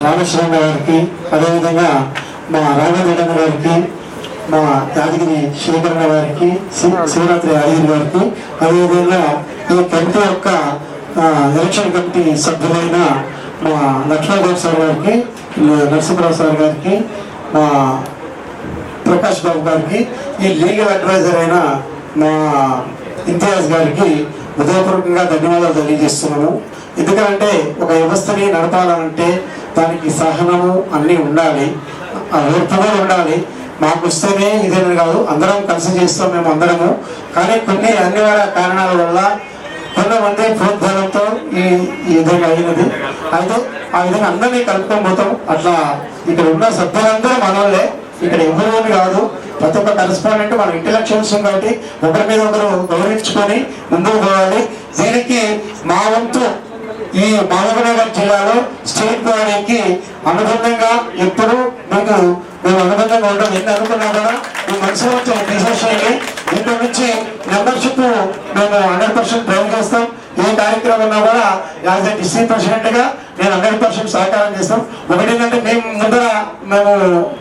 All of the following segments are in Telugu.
రామేశ్వరం గారికి అదేవిధంగా మా రాఘవేంద్ర గారికి మా యాదగిరి శ్రీకరణ గారికి శివరాత్రి యాదగిరి గారికి అదేవిధంగా ఈ కమిటీ యొక్క ఎలక్షన్ కమిటీ సభ్యులైన మా లక్ష్మణరావు సార్ గారికి నరసింహరావు సార్ గారికి మా ప్రకాష్ బాబు గారికి ఈ లీగల్ అడ్వైజర్ అయిన మా ఇంతియాజ్ గారికి హృదయపూర్వకంగా ధన్యవాదాలు తెలియజేస్తున్నాము ఎందుకంటే ఒక వ్యవస్థని నడపాలంటే దానికి సహనము అన్నీ ఉండాలి. ఆ ఉండాలి. మాకు వస్తేనే ఇదేమి కాదు. అందరం కలిసి చేస్తాం మేము అందరము. కానీ కొన్ని అనివార్య కారణాల వల్ల కొంతమంది ప్రోద్బలంతో ఈ ఈ విధంగా అయినది. అయితే ఆ విధంగా అందరినీ కలుపుకొని పోతాం. అట్లా ఇక్కడ ఉన్న సభ్యులందరూ మనోళ్ళే. ఇక్కడ ఎవరు కాదు. ప్రతి ఒక్క కరెస్పాండెంట్ మన ఇంటలెక్చువల్స్ కాబట్టి ఒకరి మీద ఒకరు గౌరవించుకొని ముందుకు పోవాలి. దీనికి మా వంతు ఈ మహబూబ్నగర్ జిల్లాలో స్టేట్ బాడీకి అనుబంధంగా ఎప్పుడు మీకు మేము అనుబంధంగా ఉండడం ఎన్ని అనుకున్నా కూడా మీ మనసులో వచ్చే చేయండి. ఇంటి నుంచి మెంబర్షిప్ మేము హండ్రెడ్ పర్సెంట్ డ్రైవ్ చేస్తాం. ఏ కార్యక్రమం ఉన్నా కూడా యాజ్ ఎ డిస్ట్రిక్ట్ ప్రెసిడెంట్గా నేను హండ్రెడ్ పర్సెంట్ సహకారం చేస్తాం. ఒకటి ఏంటంటే మేము ముందర మేము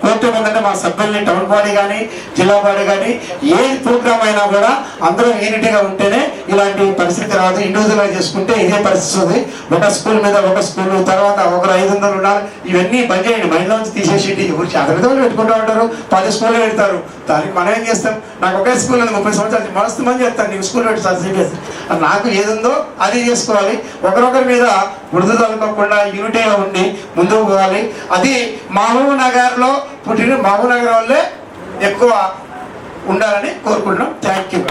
కోర్టు ఏంటంటే మా సభ్యుల్ని టౌన్ బాడీ కానీ జిల్లా బాడీ కానీ ఏ ప్రోగ్రామ్ అయినా కూడా అందరూ యూనిటీగా ఉంటేనే ఇలాంటి పరిస్థితి రాదు ఇండివిజువల్ చేసుకుంటే ఇదే పరిస్థితి ఉంది ఒక స్కూల్ మీద ఒక స్కూల్ తర్వాత ఒకరు ఐదు వందలు ఉండాలి. ఇవన్నీ బంద్ చేయండి. మైండ్ నుంచి తీసేసి అతని చదవదలు పెట్టుకుంటూ ఉంటారు. పది స్కూల్లో పెడతారు. దానికి మనం ఏం చేస్తాం? నాకు ఒకే స్కూల్ ఉంది. ముప్పై సంవత్సరాలు మస్తు మంది చెప్తాను నీకు స్కూల్ పెట్టి సిబిఎస్ నాకు ఏదిందో అది చేసుకోవాలి. ఒకరొకరి మీద మృదు తలకకుండా యూనిటీగా ఉండి ముందుకు పోవాలి. అది మహబూబ్ నగర్లో పుట్టిన మహబూబ్ నగర్ వాళ్ళే ఎక్కువ ఉండాలని కోరుకుంటున్నాం. Thank you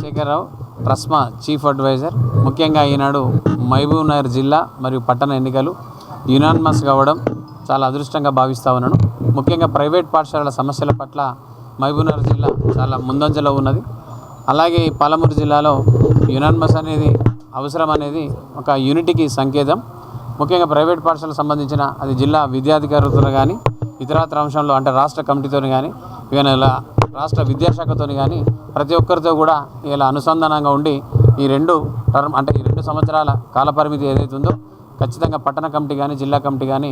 Shekhararao TRSMA chief advisor. ముఖ్యంగా ఈనాడు మహబూబ్నగర్ జిల్లా మరియు పట్టణ ఎన్నికలు యునానిమస్ కావడం చాలా అదృష్టంగా భావిస్తా ఉన్నాను. ముఖ్యంగా ప్రైవేట్ పాఠశాలల సమస్యల పట్ల మహబూబ్నగర్ జిల్లా చాలా ముందంజలో ఉన్నది. అలాగే ఈ పాలమూరు జిల్లాలో యునానిమస్ అనేది అవసరం అనేది ఒక యూనిటీకి సంకేతం. ముఖ్యంగా ప్రైవేట్ పాఠశాలకు సంబంధించిన అది జిల్లా విద్యాధికారులతో కానీ ఇతరాత్ర అంశంలో అంటే రాష్ట్ర కమిటీతో కానీ ఇవన్న ఇలా రాష్ట్ర విద్యాశాఖతో కానీ ప్రతి ఒక్కరితో కూడా ఇలా అనుసంధానంగా ఉండి ఈ రెండు టర్మ్ అంటే ఈ రెండు సంవత్సరాల కాలపరిమితి ఏదైతే ఉందో ఖచ్చితంగా పట్టణ కమిటీ కానీ జిల్లా కమిటీ కానీ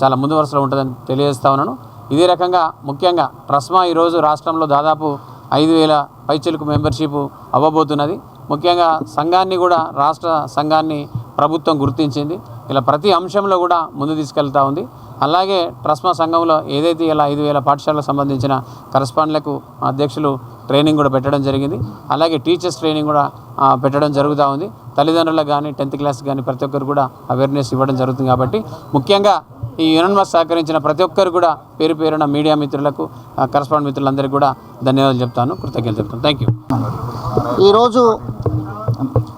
చాలా ముందు వరుసలో ఉంటుందని తెలియజేస్తా ఉన్నాను. ఇదే రకంగా ముఖ్యంగా ట్రస్మా ఈరోజు రాష్ట్రంలో దాదాపు ఐదు వేల పైచిలకు మెంబర్షిప్ అవ్వబోతున్నది. ముఖ్యంగా సంఘాన్ని కూడా రాష్ట్ర సంఘాన్ని ప్రభుత్వం గుర్తించింది. ఇలా ప్రతి అంశంలో కూడా ముందు తీసుకెళ్తా ఉంది. అలాగే ట్రస్మా సంఘంలో ఏదైతే ఇలా ఐదు వేల పాఠశాలకు సంబంధించిన కరస్పాండ్లకు అధ్యక్షులు ట్రైనింగ్ కూడా పెట్టడం జరిగింది. అలాగే టీచర్స్ ట్రైనింగ్ కూడా పెట్టడం జరుగుతూ ఉంది. తల్లిదండ్రులకు కానీ టెన్త్ క్లాస్ కానీ ప్రతి ఒక్కరు కూడా అవేర్నెస్ ఇవ్వడం జరుగుతుంది కాబట్టి ముఖ్యంగా ఈ యునన్మస్ సహకరించిన ప్రతి ఒక్కరు కూడా పేరు పేరున మీడియా మిత్రులకు కరస్పాండ్ మిత్రులందరికీ కూడా ధన్యవాదాలు చెప్తాను. కృతజ్ఞతలు చెప్తాను. థ్యాంక్ యూ ఈరోజు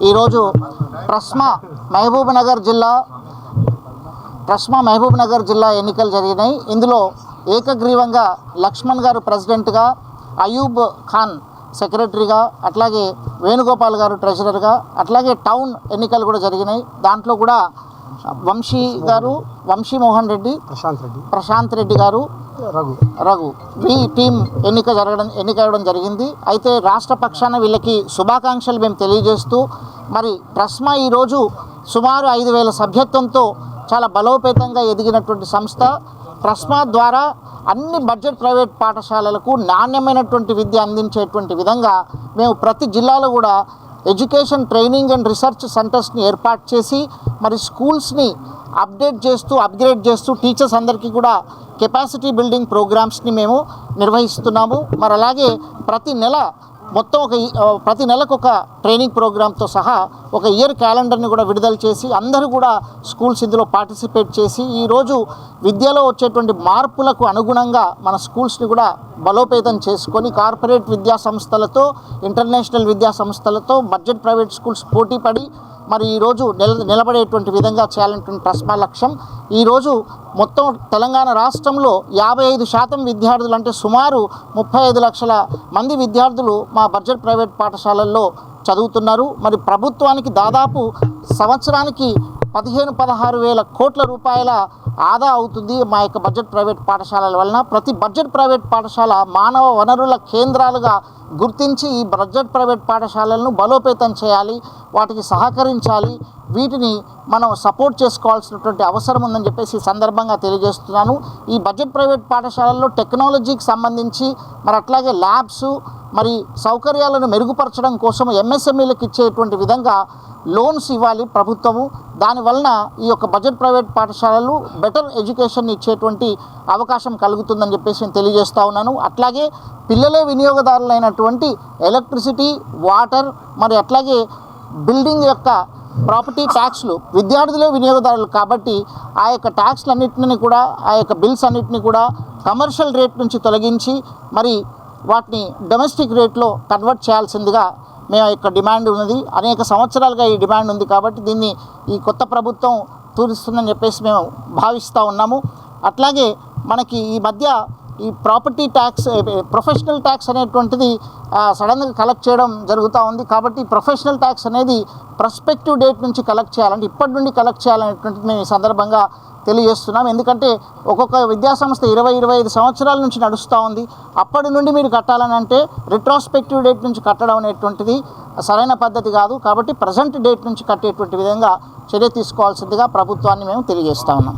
ఈరోజు ప్రస్మ మహబూబ్ నగర్ జిల్లా ప్రస్మ మహబూబ్ నగర్ జిల్లా ఎన్నికలు జరిగినాయి. ఇందులో ఏకగ్రీవంగా లక్ష్మణ్ గారు ప్రెసిడెంట్గా అయూబ్ ఖాన్ సెక్రటరీగా అట్లాగే వేణుగోపాల్ గారు ట్రెజరర్గా అట్లాగే టౌన్ ఎన్నికలు కూడా జరిగినాయి. దాంట్లో కూడా వంశీ గారు వంశీ మోహన్ రెడ్డి ప్రశాంత్ రెడ్డి. ప్రశాంత్ రెడ్డి గారు రఘు. రఘు. ఈ టీం ఎన్నిక జరగడం ఎన్నిక అవ్వడం జరిగింది. అయితే రాష్ట్ర పక్షాన వీళ్ళకి శుభాకాంక్షలు మేము తెలియజేస్తూ మరి ట్రస్మా ఈరోజు సుమారు ఐదు వేల సభ్యత్వంతో చాలా బలోపేతంగా ఎదిగినటువంటి సంస్థ. ట్రస్మా ద్వారా అన్ని బడ్జెట్ ప్రైవేట్ పాఠశాలలకు నాణ్యమైనటువంటి విద్య అందించేటువంటి విధంగా మేము ప్రతి జిల్లాలో కూడా ఎడ్యుకేషన్ ట్రైనింగ్ అండ్ రీసెర్చ్ సెంటర్స్ని ఏర్పాటు చేసి మరి స్కూల్స్ని అప్డేట్ చేస్తూ అప్గ్రేడ్ చేస్తూ టీచర్స్ అందరికీ కూడా కెపాసిటీ బిల్డింగ్ ప్రోగ్రామ్స్ని మేము నిర్వహిస్తున్నాము. మరి అలాగే ప్రతి నెల మొత్తం ఒక ప్రతి నెలకు ఒక ట్రైనింగ్ ప్రోగ్రామ్తో సహా ఒక ఇయర్ క్యాలెండర్ని కూడా విడుదల చేసి అందరూ కూడా స్కూల్స్ ఇందులో పార్టిసిపేట్ చేసి ఈరోజు విద్యలో వచ్చేటువంటి మార్పులకు అనుగుణంగా మన స్కూల్స్ని కూడా బలోపేతం చేసుకొని కార్పొరేట్ విద్యా సంస్థలతో ఇంటర్నేషనల్ విద్యా సంస్థలతో బడ్జెట్ ప్రైవేట్ స్కూల్స్ పోటీ పడి మరి ఈరోజు నిల నిలబడేటువంటి విధంగా చేయాలనేటువంటి ట్రస్మా లక్ష్యం. ఈరోజు మొత్తం తెలంగాణ రాష్ట్రంలో యాభై ఐదు శాతం విద్యార్థులు అంటే సుమారు ముప్పై ఐదు లక్షల మంది విద్యార్థులు మా బడ్జెట్ ప్రైవేట్ పాఠశాలల్లో చదువుతున్నారు. మరి ప్రభుత్వానికి దాదాపు సంవత్సరానికి పదిహేను పదహారు వేల కోట్ల రూపాయల ఆదా అవుతుంది మా యొక్క బడ్జెట్ ప్రైవేట్ పాఠశాలల వలన. ప్రతి బడ్జెట్ ప్రైవేట్ పాఠశాల మానవ వనరుల కేంద్రాలుగా గుర్తించి ఈ బడ్జెట్ ప్రైవేట్ పాఠశాలలను బలోపేతం చేయాలి వాటికి సహకరించాలి వీటిని మనం సపోర్ట్ చేసుకోవాల్సినటువంటి అవసరం ఉందని చెప్పేసి సందర్భంగా తెలియజేస్తున్నాను. ఈ బడ్జెట్ ప్రైవేట్ పాఠశాలల్లో టెక్నాలజీకి సంబంధించి మరి అట్లాగే ల్యాబ్స్ మరి సౌకర్యాలను మెరుగుపరచడం కోసం ఎంఎస్ఎంఈలకు ఇచ్చేటువంటి విధంగా లోన్స్ ఇవ్వాలి ప్రభుత్వము. దానివలన ఈ యొక్క బడ్జెట్ ప్రైవేట్ పాఠశాలలు బెటర్ ఎడ్యుకేషన్ ఇచ్చేటువంటి అవకాశం కలుగుతుందని చెప్పేసి నేను తెలియజేస్తా ఉన్నాను. అట్లాగే పిల్లలే వినియోగదారులైనటువంటి ఎలక్ట్రిసిటీ వాటర్ మరి అట్లాగే బిల్డింగ్ యొక్క ప్రాపర్టీ ట్యాక్స్లు విద్యార్థులే వినియోగదారులు కాబట్టి ఆ యొక్క ట్యాక్స్లన్నింటినీ కూడా ఆ యొక్క బిల్స్ అన్నింటినీ కూడా కమర్షియల్ రేట్ నుంచి తొలగించి మరి వాటిని డొమెస్టిక్ రేట్లో కన్వర్ట్ చేయాల్సిందిగా మేము యొక్క డిమాండ్ ఉన్నది. అనేక సంవత్సరాలుగా ఈ డిమాండ్ ఉంది కాబట్టి దీన్ని ఈ కొత్త ప్రభుత్వం తూరిస్తుందని చెప్పేసి మేము భావిస్తూ ఉన్నాము. అట్లాగే మనకి ఈ మధ్య ఈ ప్రాపర్టీ ట్యాక్స్ ప్రొఫెషనల్ ట్యాక్స్ అనేటువంటిది సడన్గా కలెక్ట్ చేయడం జరుగుతూ ఉంది కాబట్టి ప్రొఫెషనల్ ట్యాక్స్ అనేది ప్రస్పెక్టివ్ డేట్ నుంచి కలెక్ట్ చేయాలంటే ఇప్పటి నుండి కలెక్ట్ చేయాలనేటువంటిది మేము ఈ సందర్భంగా తెలియజేస్తున్నాం. ఎందుకంటే ఒక్కొక్క విద్యాసంస్థ ఇరవై ఇరవై ఐదు సంవత్సరాల నుంచి నడుస్తూ ఉంది. అప్పటి నుండి మీరు కట్టాలని అంటే రిట్రాస్పెక్టివ్ డేట్ నుంచి కట్టడం అనేటువంటిది సరైన పద్ధతి కాదు. కాబట్టి ప్రజెంట్ డేట్ నుంచి కట్టేటువంటి విధంగా చర్య తీసుకోవాల్సిందిగా ప్రభుత్వాన్ని మేము తెలియజేస్తా ఉన్నాం.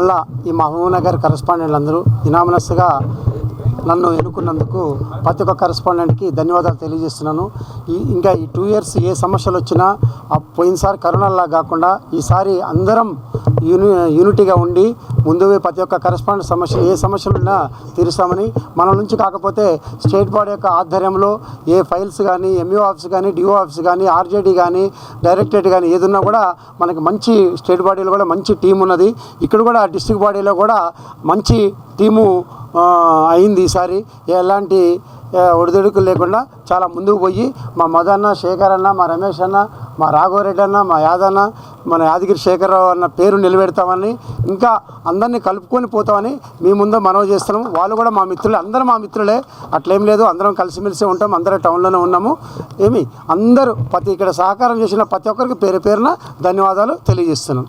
అలా ఈ మహబూబ్నగర్ కరెస్పాండెంట్లు అందరూ ఇనామనస్గా నన్ను ఎన్నుకున్నందుకు ప్రతి ఒక్క కరెస్పాండెంట్కి ధన్యవాదాలు తెలియజేస్తున్నాను. ఈ ఇంకా ఈ టూ ఇయర్స్ ఏ సమస్యలు వచ్చినా ఆ పోయినసారి కరోనాలా కాకుండా ఈసారి అందరం యూని యూనిటీగా ఉండి ముందు ప్రతి ఒక్క కరెస్పాండెంట్ సమస్యలు ఏ సమస్యలు ఉన్నా తీరుస్తామని మన నుంచి కాకపోతే స్టేట్ బోర్డ్ యొక్క ఆధ్వర్యంలో ఏ ఫైల్స్ కానీ ఎంఈఓ ఆఫీస్ కానీ డిఓ ఆఫీస్ కానీ ఆర్జేడీ కానీ డైరెక్టరేట్ కానీ ఏది కూడా మనకి మంచి స్టేట్ బాడీలో కూడా మంచి టీం ఉన్నది. ఇక్కడ కూడా డిస్టిక్ బాడీలో కూడా మంచి టీము అయింది ఈసారి. ఎలాంటి ఒడిదుడుకులు లేకుండా చాలా ముందుకు పోయి మా మదన్న శేఖర్ అన్న మా రమేష్ అన్న మా రాఘవరెడ్డి అన్న మా యాదన్న మన యాదగిరి శేఖరరావు అన్న పేరు నిలబెడతామని ఇంకా అందరినీ కలుపుకొని పోతామని మీ ముందు మనవి చేస్తున్నాము. వాళ్ళు కూడా మా మిత్రులే అందరూ మా మిత్రులే. అట్లేం లేదు అందరం కలిసిమెలిసి ఉంటాం అందరూ టౌన్లోనే ఉన్నాము. ఏమి అందరూ ప్రతి ఇక్కడ సహకారం చేసిన ప్రతి ఒక్కరికి పేరు పేరున ధన్యవాదాలు తెలియజేస్తున్నాను.